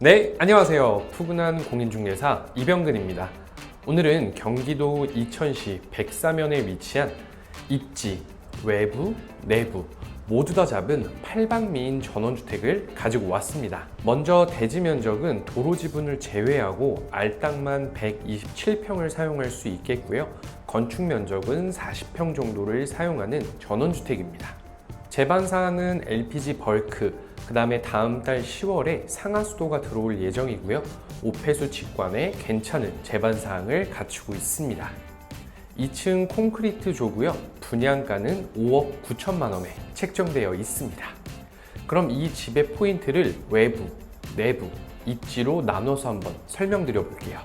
네, 안녕하세요. 푸근한 공인중개사 이병근입니다. 오늘은 경기도 이천시 백사면에 위치한 입지, 외부, 내부 모두 다 잡은 8방미인 전원주택을 가지고 왔습니다. 먼저 대지 면적은 도로 지분을 제외하고 알땅만 127평을 사용할 수 있겠고요. 건축 면적은 40평 정도를 사용하는 전원주택입니다. 제반 사항은 LPG 벌크, 그 다음에 다음 달 10월에 상하수도가 들어올 예정이고요. 오폐수 직관에 괜찮은 제반 사항을 갖추고 있습니다. 2층 콘크리트 조고요. 분양가는 5억 9천만 원에 책정되어 있습니다. 그럼 이 집의 포인트를 외부, 내부, 입지로 나눠서 한번 설명드려 볼게요.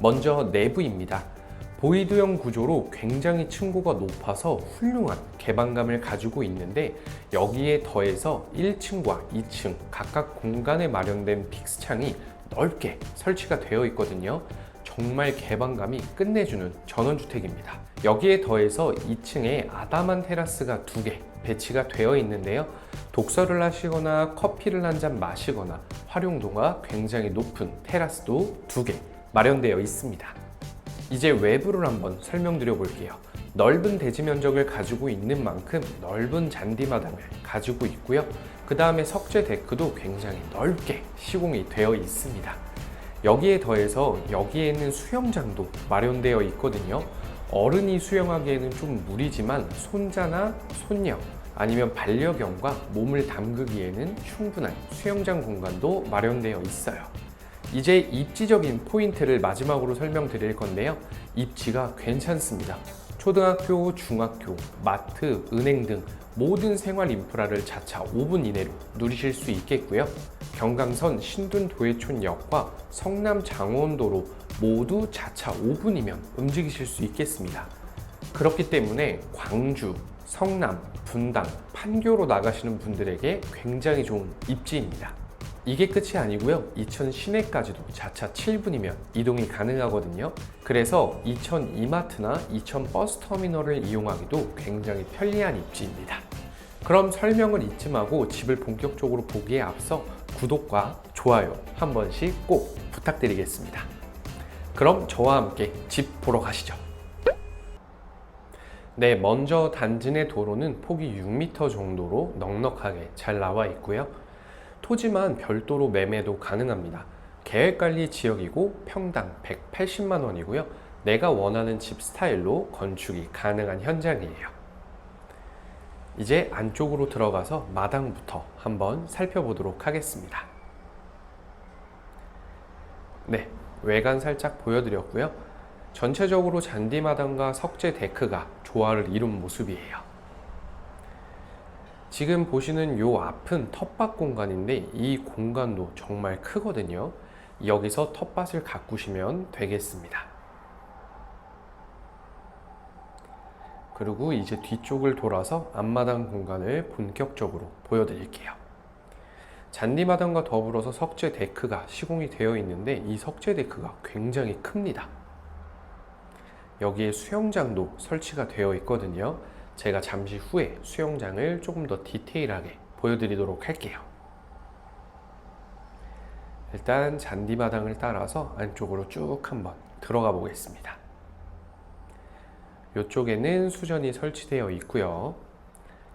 먼저 내부입니다. 보이드형 구조로 굉장히 층고가 높아서 훌륭한 개방감을 가지고 있는데 여기에 더해서 1층과 2층 각각 공간에 마련된 픽스창이 넓게 설치가 되어 있거든요. 정말 개방감이 끝내주는 전원주택입니다. 여기에 더해서 2층에 아담한 테라스가 두 개 배치가 되어 있는데요. 독서를 하시거나 커피를 한 잔 마시거나 활용도가 굉장히 높은 테라스도 두 개 마련되어 있습니다. 이제 외부를 한번 설명드려 볼게요. 넓은 대지 면적을 가지고 있는 만큼 넓은 잔디마당을 가지고 있고요. 그 다음에 석재 데크도 굉장히 넓게 시공이 되어 있습니다. 여기에 더해서 여기에는 수영장도 마련되어 있거든요. 어른이 수영하기에는 좀 무리지만 손자나 손녀 아니면 반려견과 몸을 담그기에는 충분한 수영장 공간도 마련되어 있어요. 이제 입지적인 포인트를 마지막으로 설명드릴 건데요. 입지가 괜찮습니다. 초등학교, 중학교, 마트, 은행 등 모든 생활 인프라를 자차 5분 이내로 누리실 수 있겠고요. 경강선 신둔 도해촌역과 성남 장원도로 모두 자차 5분이면 움직이실 수 있겠습니다. 그렇기 때문에 광주, 성남, 분당, 판교로 나가시는 분들에게 굉장히 좋은 입지입니다. 이게 끝이 아니고요. 이천 시내까지도 자차 7분이면 이동이 가능하거든요. 그래서 이천 이마트나 이천 버스 터미널을 이용하기도 굉장히 편리한 입지입니다. 그럼 설명을 이쯤 하고 집을 본격적으로 보기에 앞서 구독과 좋아요 한 번씩 꼭 부탁드리겠습니다. 그럼 저와 함께 집 보러 가시죠. 네, 먼저 단지 내 도로는 폭이 6m 정도로 넉넉하게 잘 나와 있고요. 토지만 별도로 매매도 가능합니다. 계획관리 지역이고 평당 180만 원이고요. 내가 원하는 집 스타일로 건축이 가능한 현장이에요. 이제 안쪽으로 들어가서 마당부터 한번 살펴보도록 하겠습니다. 네, 외관 살짝 보여드렸고요. 전체적으로 잔디마당과 석재 데크가 조화를 이룬 모습이에요. 지금 보시는 요 앞은 텃밭 공간인데 이 공간도 정말 크거든요. 여기서 텃밭을 가꾸시면 되겠습니다. 그리고 이제 뒤쪽을 돌아서 앞마당 공간을 본격적으로 보여드릴게요. 잔디마당과 더불어서 석재 데크가 시공이 되어 있는데 이 석재 데크가 굉장히 큽니다. 여기에 수영장도 설치가 되어 있거든요. 제가 잠시 후에 수영장을 조금 더 디테일하게 보여드리도록 할게요. 일단 잔디마당을 따라서 안쪽으로 쭉 한번 들어가 보겠습니다. 이쪽에는 수전이 설치되어 있고요.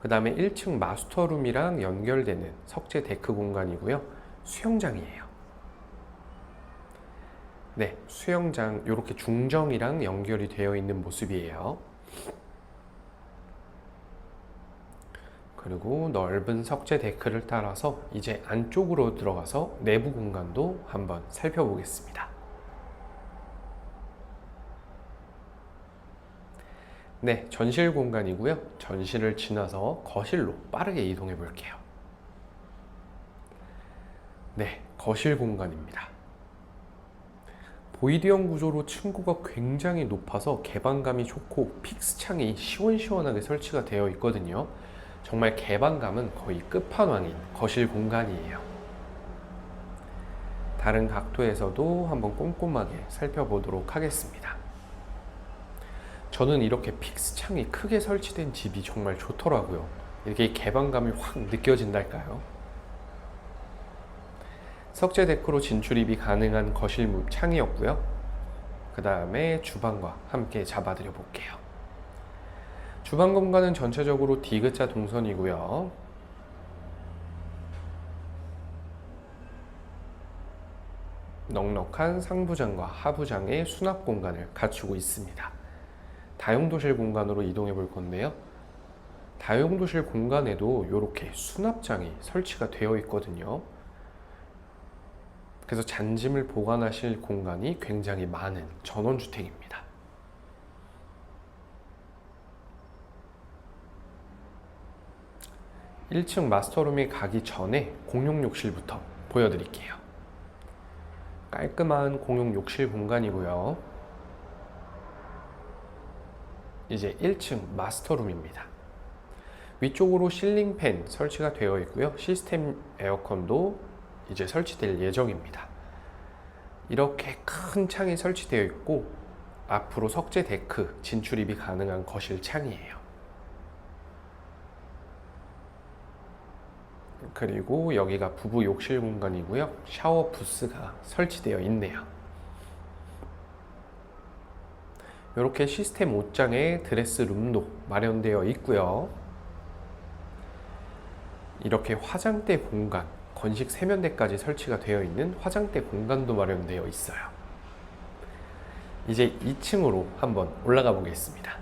그 다음에 1층 마스터룸이랑 연결되는 석재 데크 공간이고요. 수영장이에요. 네, 수영장 이렇게 중정이랑 연결이 되어 있는 모습이에요. 그리고 넓은 석재 데크를 따라서 이제 안쪽으로 들어가서 내부 공간도 한번 살펴보겠습니다. 네, 전실 공간이고요. 전실을 지나서 거실로 빠르게 이동해 볼게요. 네, 거실 공간입니다. 보이드형 구조로 층고가 굉장히 높아서 개방감이 좋고 픽스 창이 시원시원하게 설치가 되어 있거든요. 정말 개방감은 거의 끝판왕인 거실 공간이에요. 다른 각도에서도 한번 꼼꼼하게 살펴보도록 하겠습니다. 저는 이렇게 픽스 창이 크게 설치된 집이 정말 좋더라고요. 이렇게 개방감이 확 느껴진달까요? 석재 데크로 진출입이 가능한 거실 무- 창이었고요. 그 다음에 주방과 함께 잡아드려 볼게요. 주방 공간은 전체적으로 D자 동선이고요. 넉넉한 상부장과 하부장의 수납 공간을 갖추고 있습니다. 다용도실 공간으로 이동해 볼 건데요. 다용도실 공간에도 이렇게 수납장이 설치가 되어 있거든요. 그래서 잔짐을 보관하실 공간이 굉장히 많은 전원주택입니다. 일층 마스터룸에 가기 전에 공용 욕실부터 보여드릴게요. 깔끔한 공용 욕실 공간이고요. 이제 1층 마스터룸입니다. 위쪽으로 실링팬 설치가 되어 있고요. 시스템 에어컨도 이제 설치될 예정입니다. 이렇게 큰 창이 설치되어 있고 앞으로 석재 데크 진출입이 가능한 거실 창이에요. 그리고 여기가 부부 욕실 공간이고요. 샤워 부스가 설치되어 있네요. 이렇게 시스템 옷장에 드레스룸도 마련되어 있고요. 이렇게 화장대 공간, 건식 세면대까지 설치가 되어 있는 화장대 공간도 마련되어 있어요. 이제 2층으로 한번 올라가 보겠습니다.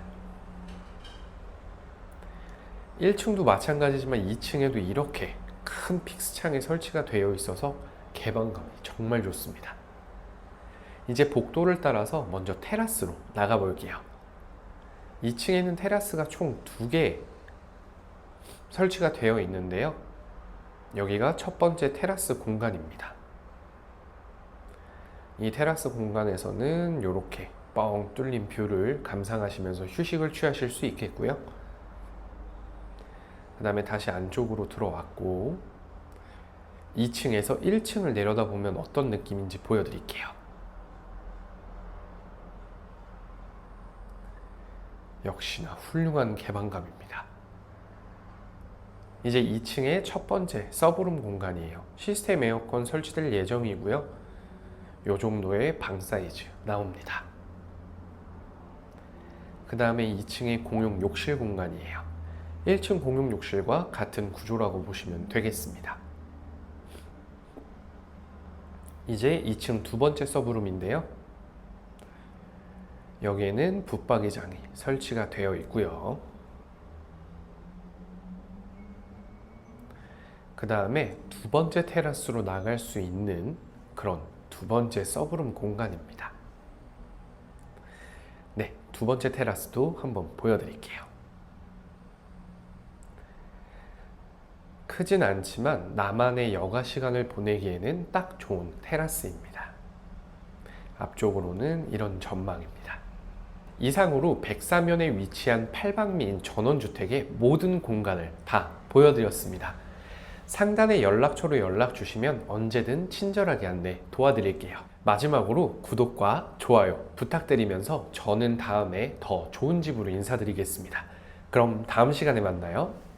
1층도 마찬가지지만 2층에도 이렇게 큰 픽스창이 설치가 되어 있어서 개방감이 정말 좋습니다. 이제 복도를 따라서 먼저 테라스로 나가 볼게요. 2층에는 테라스가 총두개 설치가 되어 있는데요. 여기가 첫 번째 테라스 공간입니다. 이 테라스 공간에서는 이렇게 뻥 뚫린 뷰를 감상하시면서 휴식을 취하실 수 있겠고요. 그 다음에 다시 안쪽으로 들어왔고 2층에서 1층을 내려다보면 어떤 느낌인지 보여드릴게요. 역시나 훌륭한 개방감입니다. 이제 2층의 첫 번째 서브룸 공간이에요. 시스템 에어컨 설치될 예정이고요. 요 정도의 방 사이즈 나옵니다. 그 다음에 2층의 공용 욕실 공간이에요. 1층 공용 욕실과 같은 구조라고 보시면 되겠습니다. 이제 2층 두 번째 서브룸인데요. 여기에는 붙박이장이 설치가 되어 있고요. 그 다음에 두 번째 테라스로 나갈 수 있는 그런 두 번째 서브룸 공간입니다. 네, 두 번째 테라스도 한번 보여드릴게요. 크진 않지만 나만의 여가 시간을 보내기에는 딱 좋은 테라스입니다. 앞쪽으로는 이런 전망입니다. 이상으로 백사면에 위치한 8방미인 전원주택의 모든 공간을 다 보여드렸습니다. 상단에 연락처로 연락 주시면 언제든 친절하게 안내 도와드릴게요. 마지막으로 구독과 좋아요 부탁드리면서 저는 다음에 더 좋은 집으로 인사드리겠습니다. 그럼 다음 시간에 만나요.